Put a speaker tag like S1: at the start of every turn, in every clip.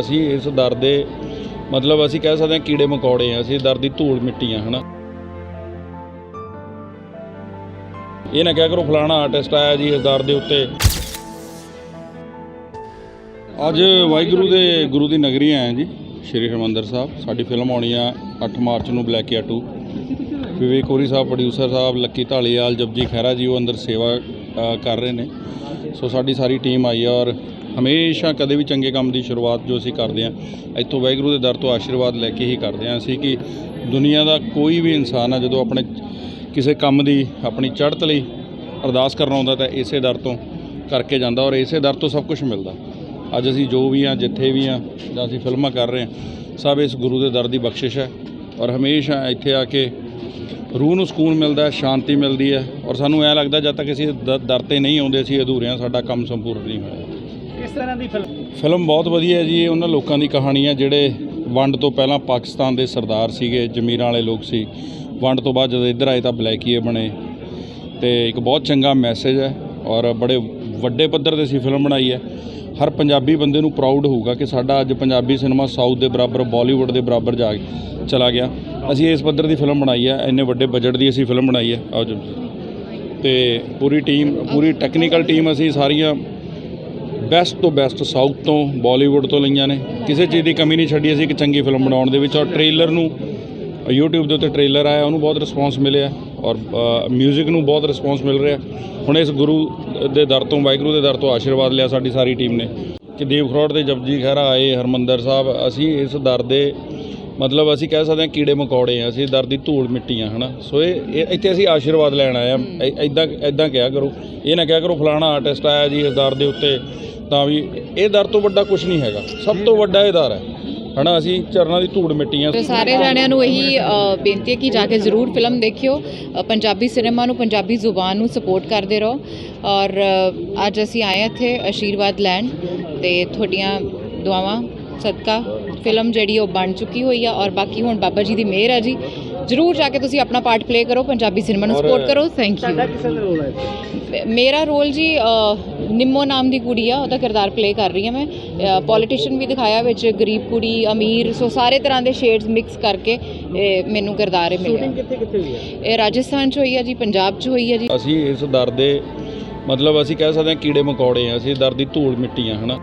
S1: ਅਸੀਂ ਇਸ ਦਰ ਦੇ ਮਤਲਬ ਅਸੀਂ ਕਹਿ ਸਕਦੇ ਹਾਂ ਕੀੜੇ ਮਕੌੜੇ ਆ, ਅਸੀਂ ਦਰ ਦੀ ਧੂੜ ਮਿੱਟੀ ਆ, ਹਨਾ। ਇਹ ਨਾ ਕਿਹਾ ਕਰੋ ਫਲਾਣਾ ਆਰਟਿਸਟ ਆਇਆ ਜੀ ਇਸ ਦਰ ਦੇ ਉੱਤੇ। ਅੱਜ ਵਾਹਿਗੁਰੂ ਦੇ ਗੁਰੂ ਦੀ ਨਗਰੀ ਆਏ ਹਾਂ ਜੀ, ਸ਼੍ਰੀ ਹਰਿਮੰਦਰ ਸਾਹਿਬ। ਸਾਡੀ ਫਿਲਮ ਆਉਣੀ ਆ 8 ਮਾਰਚ ਨੂੰ ਬਲੈਕ ਬਲੈਕੀਆ 2 ਵਿਵੇਕ ਕੋਰੀ ਸਾਹਿਬ ਪ੍ਰੋਡਿਊਸਰ ਸਾਹਿਬ, ਲੱਕੀ ਢਾਲੀਵਾਲ ਜਪਜੀ ਖਹਿਰਾ ਜੀ, ਉਹ ਅੰਦਰ ਸੇਵਾ ਕਰ ਰਹੇ ਨੇ। ਸੋ ਸਾਡੀ ਸਾਰੀ ਟੀਮ ਆਈ ਆ ਔਰ ਹਮੇਸ਼ਾ ਕਦੇ ਵੀ ਚੰਗੇ ਕੰਮ ਦੀ ਸ਼ੁਰੂਆਤ ਜੋ ਅਸੀਂ ਕਰਦੇ ਹਾਂ, ਇੱਥੋਂ ਵਾਹਿਗੁਰੂ ਦੇ ਦਰ ਤੋਂ ਆਸ਼ੀਰਵਾਦ ਲੈ ਕੇ ਹੀ ਕਰਦੇ ਹਾਂ। ਅਸੀਂ ਕਿ ਦੁਨੀਆ ਦਾ ਕੋਈ ਵੀ ਇਨਸਾਨ ਆ, ਜਦੋਂ ਆਪਣੇ ਕਿਸੇ ਕੰਮ ਦੀ ਆਪਣੀ ਚੜ੍ਹਤ ਲਈ ਅਰਦਾਸ ਕਰਨ ਆਉਂਦਾ ਤਾਂ ਇਸੇ ਦਰ ਤੋਂ ਕਰਕੇ ਜਾਂਦਾ ਔਰ ਇਸੇ ਦਰ ਤੋਂ ਸਭ ਕੁਝ ਮਿਲਦਾ। ਅੱਜ ਅਸੀਂ ਜੋ ਵੀ ਆ ਜਿੱਥੇ ਵੀ ਆ ਜਾਂ ਅਸੀਂ ਫਿਲਮਾਂ ਕਰ ਰਹੇ ਹਾਂ, ਸਭ ਇਸ ਗੁਰੂ ਦੇ ਦਰ ਦੀ ਬਖਸ਼ਿਸ਼ ਹੈ ਔਰ ਹਮੇਸ਼ਾ ਇੱਥੇ ਆ ਕੇ ਰੂਹ ਨੂੰ ਸਕੂਨ ਮਿਲਦਾ ਹੈ, ਸ਼ਾਂਤੀ ਮਿਲਦੀ ਹੈ ਔਰ ਸਾਨੂੰ ਐ ਲੱਗਦਾ ਜਦ ਤੱਕ ਅਸੀਂ ਦ- ਦਰ ਤੇ ਨਹੀਂ ਆਉਂਦੇ, ਅਸੀਂ ਅਧੂਰੇ ਹਾਂ, ਸਾਡਾ ਕੰਮ ਸੰਪੂਰਨ ਨਹੀਂ ਹੋਇਆ।
S2: ਕਿਸ ਤਰ੍ਹਾਂ ਦੀ ਫਿਲਮ?
S1: ਫਿਲਮ ਬਹੁਤ ਵਧੀਆ ਹੈ ਜੀ, ਇਹ ਉਹਨਾਂ ਲੋਕਾਂ ਦੀ ਕਹਾਣੀ ਹੈ ਜਿਹੜੇ ਵੰਡ ਤੋਂ ਪਹਿਲਾਂ ਪਾਕਿਸਤਾਨ ਦੇ ਸਰਦਾਰ ਸੀਗੇ, ਜ਼ਮੀਰਾਂ ਵਾਲੇ ਲੋਕ ਸੀ। ਵੰਡ ਤੋਂ ਬਾਅਦ ਜਦੋਂ ਇੱਧਰ ਆਏ ਤਾਂ ਬਲੈਕੀਏ ਬਣੇ। ਤੇ ਇੱਕ ਬਹੁਤ ਚੰਗਾ ਮੈਸੇਜ ਹੈ ਔਰ ਬੜੇ ਵੱਡੇ ਪੱਧਰ ਤੇ ਅਸੀਂ ਫਿਲਮ ਬਣਾਈ ਹੈ। ਹਰ ਪੰਜਾਬੀ ਬੰਦੇ ਨੂੰ ਪ੍ਰਾਊਡ ਹੋਊਗਾ ਕਿ ਸਾਡਾ ਅੱਜ ਪੰਜਾਬੀ ਸਿਨੇਮਾ ਸਾਊਥ ਦੇ ਬਰਾਬਰ ਬਾਲੀਵੁੱਡ ਦੇ ਬਰਾਬਰ ਜਾ ਚਲਾ ਗਿਆ। ਅਸੀਂ ਇਸ ਪੱਧਰ ਦੀ ਫਿਲਮ ਬਣਾਈ ਹੈ, ਇੰਨੇ ਵੱਡੇ ਬਜਟ ਦੀ ਅਸੀਂ ਫਿਲਮ ਬਣਾਈ ਹੈ। ਆਓ ਜੀ। ਤੇ ਪੂਰੀ ਟੀਮ ਪੂਰੀ ਟੈਕਨੀਕਲ ਟੀਮ ਅਸੀਂ ਸਾਰੀਆਂ ਬੈਸਟ ਤੋਂ ਬੈਸਟ ਸਾਊਥ ਤੋਂ ਬਾਲੀਵੁੱਡ ਤੋਂ ਲਈਆਂ ਨੇ। ਕਿਸੇ ਚੀਜ਼ ਦੀ ਕਮੀ ਨਹੀਂ ਛੱਡੀ ਅਸੀਂ ਇੱਕ ਚੰਗੀ ਫਿਲਮ ਬਣਾਉਣ ਦੇ ਵਿੱਚ ਔਰ ਟ੍ਰੇਲਰ ਨੂੰ YouTube ਦੇ ਉੱਤੇ ਟ੍ਰੇਲਰ ਆਇਆ ਉਹਨੂੰ ਬਹੁਤ ਰਿਸਪੌਂਸ ਮਿਲਿਆ ਔਰ 뮤직 ਨੂੰ ਬਹੁਤ ਰਿਸਪੌਂਸ ਮਿਲ ਰਿਹਾ। ਹੁਣ ਇਸ ਗੁਰੂ ਦੇ ਦਰ ਤੋਂ ਵਾਹਿਗੁਰੂ ਦੇ ਦਰ ਤੋਂ ਆਸ਼ੀਰਵਾਦ ਲਿਆ ਸਾਡੀ ਸਾਰੀ ਟੀਮ ਨੇ। ਕਿ ਦੇਵ ਖਰੋੜ ਤੇ ਜਪਜੀ ਖਹਿਰਾ ਆਏ ਹਰਮੰਦਰ ਸਾਹਿਬ ਅਸੀਂ ਇਸ ਦਰ ਦੇ ਮਤਲਬ ਅਸੀਂ ਕਹਿ ਸਕਦੇ ਹਾਂ ਕੀੜੇ ਮਕੌੜੇ ਆ ਅਸੀਂ ਦਰ ਦੀ ਧੂੜ ਮਿੱਟੀ ਆ ਹਨਾ? ਸੋ ਇਹ ਇੱਥੇ ਅਸੀਂ ਆਸ਼ੀਰਵਾਦ ਲੈਣ ਆਏ ਆ ਇਦਾਂ ਇਦਾਂ ਕਿਹਾ ਕਰੋ। ਇਹ ਨਾ ਕਿਹਾ ਕਰੋ ਫਲਾਣਾ ਆਰਟਿਸਟ ਆਇਆ ਜੀ ਇਸ ਦਰ ਦੇ ਉੱਤੇ। ਤਾਂ ਵੀ ਇਹ ਦਰ ਤੋਂ ਵੱਡਾ ਕੁਝ ਨਹੀਂ ਹੈਗਾ। ਸਭ ਤੋਂ ਵੱਡਾ ਇਹ ਦਰ ਹੈ। ਹਨਾ, ਅਸੀਂ ਚਰਨਾਂ ਦੀ ਧੂੜ ਮਿੱਟੀ
S3: ਸਾਰੇ ਜਾਣਿਆਂ ਨੂੰ ਇਹੀ ਬੇਨਤੀ ਹੈ ਕਿ ਜਾ ਕੇ ਜ਼ਰੂਰ ਫਿਲਮ ਦੇਖਿਓ। ਪੰਜਾਬੀ ਸਿਨੇਮਾ ਨੂੰ, ਪੰਜਾਬੀ ਜ਼ੁਬਾਨ ਨੂੰ ਸਪੋਰਟ ਕਰਦੇ ਰਹੋ। ਔਰ ਅੱਜ ਅਸੀਂ ਆਏ ਹਾਂ ਇੱਥੇ ਆਸ਼ੀਰਵਾਦ ਲੈਣ ਤੇ ਤੁਹਾਡੀਆਂ ਦੁਆਵਾਂ, ਸਦਕਾ, ਫਿਲਮ ਜਿਹੜੀ ਉਹ ਬਣ ਚੁੱਕੀ ਹੋਈ ਆ। ਔਰ ਬਾਕੀ ਹੁਣ ਬਾਬਾ ਜੀ ਦੀ ਮਿਹਰ ਆ ਜੀ। ਜ਼ਰੂਰ ਜਾ ਕੇ ਤੁਸੀਂ ਆਪਣਾ ਪਾਰਟ ਪਲੇ ਕਰੋ ਪੰਜਾਬੀ ਸਿਨੇਮਾ ਨੂੰ ਸਪੋਰਟ ਕਰੋ ਥੈਂਕ ਯੂ
S2: ਕਿਸ ਦਾ ਰੋਲ ਹੈ?
S3: ਮੇਰਾ ਰੋਲ ਜੀ ਨਿੰਮੋ ਨਾਮ ਦੀ ਕੁੜੀ ਆ ਉਹਦਾ ਕਿਰਦਾਰ ਪਲੇ ਕਰ ਰਹੀ ਹਾਂ ਮੈਂ। ਪੋਲੀਟੀਸ਼ੀਅਨ ਵੀ ਦਿਖਾਇਆ ਵਿੱਚ ਗਰੀਬ ਕੁੜੀ ਅਮੀਰ ਸੋ ਸਾਰੇ ਤਰ੍ਹਾਂ ਦੇ ਸ਼ੇਡਸ ਮਿਕਸ ਕਰਕੇ ਇਹ ਮੈਨੂੰ ਕਿਰਦਾਰ
S2: ਸ਼ੂਟਿੰਗ
S3: ਮਿਲਿਆ।
S2: ਕਿੱਥੇ ਕਿੱਥੇ ਹੋਈ ਹੈ?
S3: ਇਹ ਰਾਜਸਥਾਨ 'ਚ ਹੋਈ ਆ ਜੀ ਪੰਜਾਬ 'ਚ ਹੋਈ ਆ ਜੀ।
S1: ਅਸੀਂ ਇਸ ਦਰ ਦੇ ਮਤਲਬ ਅਸੀਂ ਕਹਿ ਸਕਦੇ ਹਾਂ ਕੀੜੇ ਮਕੌੜੇ ਆ ਅਸੀਂ ਦਰ ਦੀ ਧੂੜ ਮਿੱਟੀ ਆ ਹਨਾ।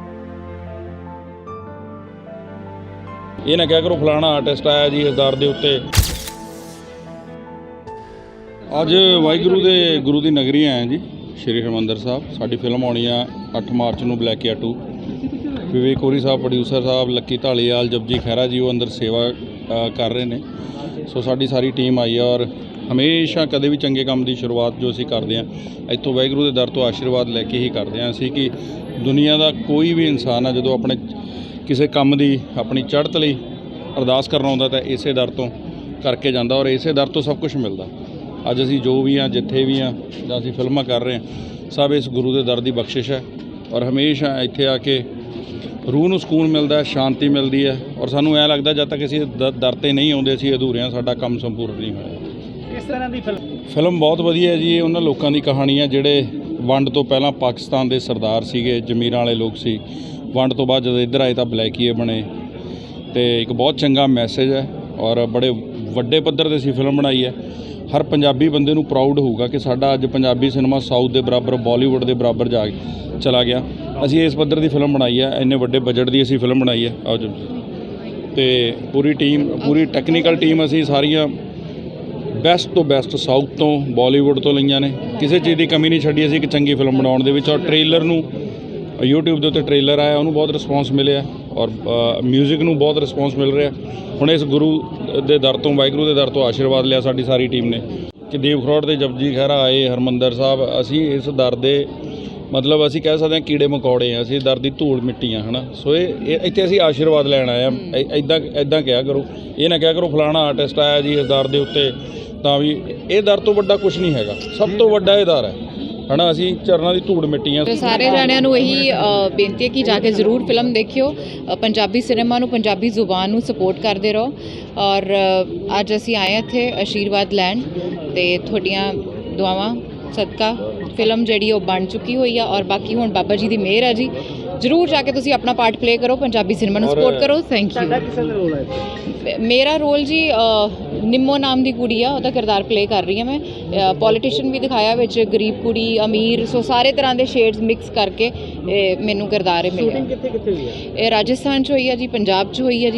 S1: ਇਹ ਨਾ ਕਿਹਾ ਕਰੋ ਫਲਾਣਾ ਆਰਟਿਸਟ ਆਇਆ ਜੀ ਇਸ ਦਰ ਦੇ ਉੱਤੇ। ਅੱਜ ਵਾਹਿਗੁਰੂ ਦੇ ਗੁਰੂ ਦੀ ਨਗਰੀ ਆਏ ਜੀ, ਸ਼੍ਰੀ ਹਰਿਮੰਦਰ ਸਾਹਿਬ। ਸਾਡੀ ਫਿਲਮ ਆਉਣੀ ਆ 8 ਮਾਰਚ ਨੂੰ ਬਲੈਕ ਬਲੈਕੀਆ 2 ਵਿਵੇਕ ਕੋਰੀ ਸਾਹਿਬ ਪ੍ਰੋਡਿਊਸਰ ਸਾਹਿਬ, ਲੱਕੀ ਢਾਲੀਵਾਲ, ਜਪਜੀ ਖਹਿਰਾ ਜੀ, ਉਹ ਅੰਦਰ ਸੇਵਾ ਕਰ ਰਹੇ ਨੇ। ਸੋ ਸਾਡੀ ਸਾਰੀ ਟੀਮ ਆਈ ਆ ਔਰ ਹਮੇਸ਼ਾ ਕਦੇ ਵੀ ਚੰਗੇ ਕੰਮ ਦੀ ਸ਼ੁਰੂਆਤ ਜੋ ਅਸੀਂ ਕਰਦੇ ਹਾਂ, ਇੱਥੋਂ ਵਾਹਿਗੁਰੂ ਦੇ ਦਰ ਤੋਂ ਆਸ਼ੀਰਵਾਦ ਲੈ ਕੇ ਹੀ ਕਰਦੇ ਹਾਂ। ਅਸੀਂ ਕਿ ਦੁਨੀਆ ਦਾ ਕੋਈ ਵੀ ਇਨਸਾਨ ਆ, ਜਦੋਂ ਆਪਣੇ ਕਿਸੇ ਕੰਮ ਦੀ ਆਪਣੀ ਚੜ੍ਹਤ ਲਈ ਅਰਦਾਸ ਕਰਨ ਆਉਂਦਾ ਤਾਂ ਇਸੇ ਦਰ ਤੋਂ ਕਰਕੇ ਜਾਂਦਾ ਔਰ ਇਸੇ ਦਰ ਤੋਂ ਸਭ ਕੁਝ ਮਿਲਦਾ। ਅੱਜ ਅਸੀਂ ਜੋ ਵੀ ਆ ਜਿੱਥੇ ਵੀ ਆ ਜਾਂ ਅਸੀਂ ਫਿਲਮਾਂ ਕਰ ਰਹੇ ਹਾਂ ਸਭ ਇਸ ਗੁਰੂ ਦੇ ਦਰ ਦੀ ਬਖਸ਼ਿਸ਼ ਹੈ। ਔਰ ਹਮੇਸ਼ਾ ਇੱਥੇ ਆ ਕੇ ਰੂਹ ਨੂੰ ਸਕੂਨ ਮਿਲਦਾ ਹੈ ਸ਼ਾਂਤੀ ਮਿਲਦੀ ਹੈ। ਔਰ ਸਾਨੂੰ ਐ ਲੱਗਦਾ ਜਦ ਤੱਕ ਅਸੀਂ ਦਰ ਤੇ ਨਹੀਂ ਆਉਂਦੇ ਅਸੀਂ ਅਧੂਰੇ ਹਾਂ ਸਾਡਾ ਕੰਮ ਸੰਪੂਰਨ ਨਹੀਂ ਹੋਇਆ।
S2: ਕਿਸ ਤਰ੍ਹਾਂ ਦੀ ਫਿਲਮ?
S1: ਫਿਲਮ ਬਹੁਤ ਵਧੀਆ ਹੈ ਜੀ ਇਹ ਉਹਨਾਂ ਲੋਕਾਂ ਦੀ ਕਹਾਣੀ ਹੈ ਜਿਹੜੇ ਵੰਡ ਤੋਂ ਪਹਿਲਾਂ ਪਾਕਿਸਤਾਨ ਦੇ ਸਰਦਾਰ ਸੀਗੇ ਜ਼ਮੀਰਾਂ ਵਾਲੇ ਲੋਕ ਸੀ। ਵੰਡ ਤੋਂ ਬਾਅਦ ਜਦੋਂ ਇੱਧਰ ਆਏ ਤਾਂ ਬਲੈਕੀਏ ਬਣੇ। ਤੇ ਇੱਕ ਬਹੁਤ ਚੰਗਾ ਮੈਸੇਜ ਹੈ ਔਰ ਬੜੇ ਵੱਡੇ ਪੱਧਰ ਤੇ ਅਸੀਂ ਫਿਲਮ ਬਣਾਈ ਹੈ। ਹਰ ਪੰਜਾਬੀ ਬੰਦੇ ਨੂੰ ਪ੍ਰਾਊਡ ਹੋਊਗਾ ਕਿ ਸਾਡਾ ਅੱਜ ਪੰਜਾਬੀ ਸਿਨੇਮਾ ਸਾਊਥ ਦੇ ਬਰਾਬਰ ਬਾਲੀਵੁੱਡ ਦੇ ਬਰਾਬਰ ਜਾ ਚਲਾ ਗਿਆ। ਅਸੀਂ ਇਸ ਪੱਧਰ ਦੀ ਫਿਲਮ ਬਣਾਈ ਹੈ, ਇੰਨੇ ਵੱਡੇ ਬਜਟ ਦੀ ਅਸੀਂ ਫਿਲਮ ਬਣਾਈ ਹੈ। ਆਓ ਜੀ। ਤੇ ਪੂਰੀ ਟੀਮ ਪੂਰੀ ਟੈਕਨੀਕਲ ਟੀਮ ਅਸੀਂ ਸਾਰੀਆਂ ਬੈਸਟ ਤੋਂ ਬੈਸਟ ਸਾਊਥ ਤੋਂ ਬਾਲੀਵੁੱਡ ਤੋਂ ਲਈਆਂ ਨੇ। ਕਿਸੇ ਚੀਜ਼ ਦੀ ਕਮੀ ਨਹੀਂ ਛੱਡੀ ਅਸੀਂ ਇੱਕ ਚੰਗੀ ਫਿਲਮ ਬਣਾਉਣ ਦੇ ਵਿੱਚ ਔਰ ਟ੍ਰੇਲਰ ਨੂੰ YouTube ਦੇ ਉੱਤੇ ਟ੍ਰੇਲਰ ਆਇਆ ਉਹਨੂੰ ਬਹੁਤ ਰਿਸਪੌਂਸ ਮਿਲਿਆ ਔਰ 뮤직 ਨੂੰ ਬਹੁਤ ਰਿਸਪੌਂਸ ਮਿਲ ਰਿਹਾ। ਹੁਣ ਇਸ ਗੁਰੂ ਦੇ ਦਰ ਤੋਂ ਵਾਹਿਗੁਰੂ ਦੇ ਦਰ ਤੋਂ ਆਸ਼ੀਰਵਾਦ ਲਿਆ ਸਾਡੀ ਸਾਰੀ ਟੀਮ ਨੇ ਕਿ ਦੇਵ ਖਰੋੜ ਤੇ ਜਪਜੀ ਖਹਿਰਾ ਆਏ ਹਰਮੰਦਰ ਸਾਹਿਬ ਅਸੀਂ ਇਸ ਦਰ ਦੇ ਮਤਲਬ ਅਸੀਂ ਕਹਿ ਸਕਦੇ ਹਾਂ ਕੀੜੇ ਮਕੌੜੇ ਆ ਅਸੀਂ ਦਰ ਦੀ ਧੂੜ ਮਿੱਟੀ ਆ ਹਨਾ? ਸੋ ਇਹ ਇਹ- ਇੱਥੇ ਅਸੀਂ ਆਸ਼ੀਰਵਾਦ ਲੈਣ ਆਏ ਆ ਇਦਾਂ ਇਦਾਂ ਕਿਹਾ ਕਰੋ। ਇਹ ਨਾ ਕਿਹਾ ਕਰੋ ਫਲਾਣਾ ਆਰਟਿਸਟ ਆਇਆ ਜੀ ਇਸ ਦਰ ਦੇ ਉੱਤੇ ਤਾਂ ਵੀ ਇਹ ਦਰ ਤੋਂ ਵੱਡਾ ਕੁਝ ਨਹੀਂ ਹੈਗਾ। ਸਭ ਤੋਂ ਵੱਡਾ ਇਹ ਦਰ ਹੈ। ਹਨਾ, ਅਸੀਂ ਚਰਨਾਂ ਦੀ ਧੂੜ ਮਿੱਟੀ
S3: ਸਾਰੇ ਜਾਣਿਆਂ ਨੂੰ ਇਹੀ ਬੇਨਤੀ ਹੈ ਕਿ ਜਾ ਕੇ ਜ਼ਰੂਰ ਫਿਲਮ ਦੇਖਿਓ। ਪੰਜਾਬੀ ਸਿਨੇਮਾ ਨੂੰ ਪੰਜਾਬੀ ਜ਼ੁਬਾਨ ਨੂੰ ਸਪੋਰਟ ਕਰਦੇ ਰਹੋ। ਔਰ ਅੱਜ ਅਸੀਂ ਆਏ ਹਾਂ ਇੱਥੇ ਆਸ਼ੀਰਵਾਦ ਲੈਣ ਤੇ ਤੁਹਾਡੀਆਂ ਦੁਆਵਾਂ, ਸਦਕਾ, ਫਿਲਮ ਜਿਹੜੀ ਉਹ ਬਣ ਚੁੱਕੀ ਹੋਈ ਆ। ਔਰ ਬਾਕੀ ਹੁਣ ਬਾਬਾ ਜੀ ਦੀ ਮਿਹਰ ਆ ਜੀ। ਜਰੂਰ ਜਾ ਕੇ ਤੁਸੀਂ ਆਪਣਾ ਪਾਰਟ ਪਲੇ ਕਰੋ ਪੰਜਾਬੀ ਸਿਨੇਮਾ ਨੂੰ ਸਪੋਰਟ ਕਰੋ ਥੈਂਕ ਯੂ
S2: ਕਿਸੇ ਦਾ ਰੋਲ ਹੈ? ਇੱਥੇ?
S3: ਮੇਰਾ ਰੋਲ ਜੀ ਨਿੰਮੋ ਨਾਮ ਦੀ ਕੁੜੀ ਆ ਉਹਦਾ ਕਿਰਦਾਰ ਪਲੇ ਕਰ ਰਹੀ ਹਾਂ ਮੈਂ। ਪੋਲੀਟੀਸ਼ੀਅਨ ਵੀ ਦਿਖਾਇਆ ਵਿੱਚ ਗਰੀਬ ਕੁੜੀ ਅਮੀਰ ਸੋ ਸਾਰੇ ਤਰ੍ਹਾਂ ਦੇ ਸ਼ੇਡਸ ਮਿਕਸ ਕਰਕੇ ਮੈਨੂੰ ਕਿਰਦਾਰ ਇਹ
S2: ਸ਼ੂਟਿੰਗ
S3: ਮਿਲਿਆ।
S2: ਕਿੱਥੇ ਕਿੱਥੇ ਹੋਈ ਹੈ
S3: ਇਹ ਰਾਜਸਥਾਨ 'ਚ ਹੋਈ ਹੈ ਜੀ ਪੰਜਾਬ 'ਚ ਹੋਈ ਹੈ